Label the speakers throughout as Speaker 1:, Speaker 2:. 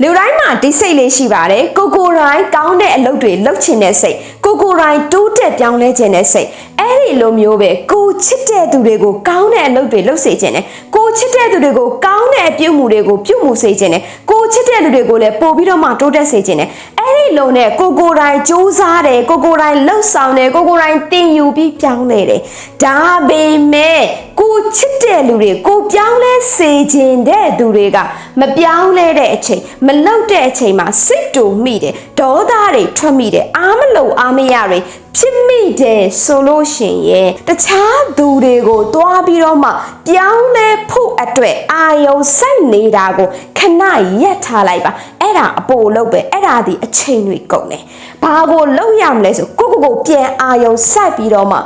Speaker 1: လူတိုင်းမှာဒီစိတ်လေးရှိပါတယ်ကိုကိုတိုင်းကောင်းတဲ့အလုပ်တွေလုပ်ချင်တဲ့စိတ်ကိုကိုတိုင်းတိုးတက်ပြောင်းလဲခြင်းတဲ့စိတ်အဲ့ဒီလိုမျိုးပဲကိုချစ်တဲ့သူတွေကိုကောင်းတဲ့အလုပ်တွေလုပ်စေခြင်းနဲ့ကိုချစ်တဲ့သူတွေကိုကောင်းတဲ့အပြုမှုတွေကိုပြုမှုစေခြင်းနဲ့ကိုချစ်တဲ့လူတွေကိုလည်းပို့ပြီးတော့မှတိုးတက်စေခြင်းနဲ့အဲ့ဒီ လိုနဲ့ကိုကိုတိုင်းစူးစမ်းတယ်ကိုကိုတိုင်းလှုပ်ဆောင်တယ်ကိုကိုတိုင်းတင်ယူပြီးပြောင်းလဲတယ်ဒါပေမဲ့ကိုချစ်တဲ့လူတွေကိုပြောင်းလဲစေခြင်းတဲ့သူတွေကမပြောင်းလဲတဲ့အချိန်မလောက်တဲ့အချိန်မှာစိတ်တူမိတယ်ဒေါသတွေထွက်မိတယ်အားမလို့အားမရတွေဖြစ်မိတယ်ဆိုလို့ရှိရင်တခြားသူတွေကိုတွားပြီးတော့မှပြောင်းလဲဖို့အတွက်အာယုံစိုက်နေတာကိုခဏရက်ထားလိုက်ပါ အဲ့ဒါအပိုလို့ပဲအဲ့ဒါဒီအချိန်တွေကုန်တယ်ဘာကိုလုပ်ရမလဲဆိုကိုကိုကိုပြန်အာယုံစိုက်ပြီးတော့မှ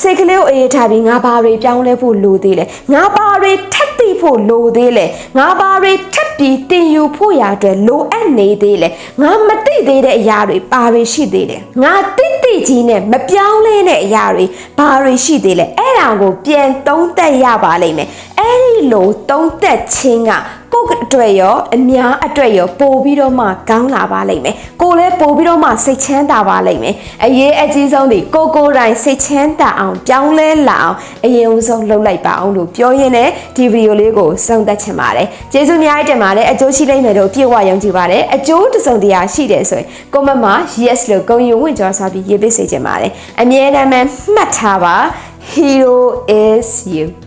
Speaker 1: စိတ်ကလေးကိုအေးထားပြီးငါဘာတွေပြောင်းလဲဖို့လိုသေးလဲငါဘာတွေထပ်သိဖို့လိုသေးလဲငါဘာတွေထပ်ပြီးတင်ယူဖို့ရအတွက်လိုအပ်နေသေးလဲငါမသိသေးတဲ့အရာတွေဘာတွေရှိသေးလဲငါတိတိကြီးနဲ့မပြောင်းလဲတဲ့အရာတွေဘာတွေရှိသေးလဲအဲ့ဒါကိုပြန်သုံးသပ်ရပါလိမ့်မယ် အဲ့ဒီလိုသုံးသပ်ခြင်းကကိုယ့်အတွက်ရောအများအတွက်ရောပို့ပြီးတော့မှကောင်းလာပါလိမ့်မယ်ကိုလည်းပို့ပြီးတော့မှစိတ်ချမ်းသာပါလိမ့်မယ်အရေးအကြီးဆုံးဒီကိုကိုယ်တိုင်စိတ်ချမ်းသာအောင်ပြောင်းလဲလာအောင်အရင်ဦးဆုံးလုပ်လိုက်ပါအောင်လို့ပြောရင်းနဲ့ဒီဗီဒီယိုလေးကိုဆုံးသက်ချင်ပါတယ်ကျေးဇူးအများကြီးတင်ပါတယ်အကျိုးရှိလိမ့်မယ်လို့ပြေဝယုံကြည်ပါတယ်အကျိုးတစ်စုံတရာရှိတယ်ဆိုရင်ကိုမမ yes လို့ဂုဏ်ယူဝင်ကြောစွာပြီးရေးပေးစေချင်ပါတယ်အမြဲတမ်းပဲမှတ်ထားပါ hero is you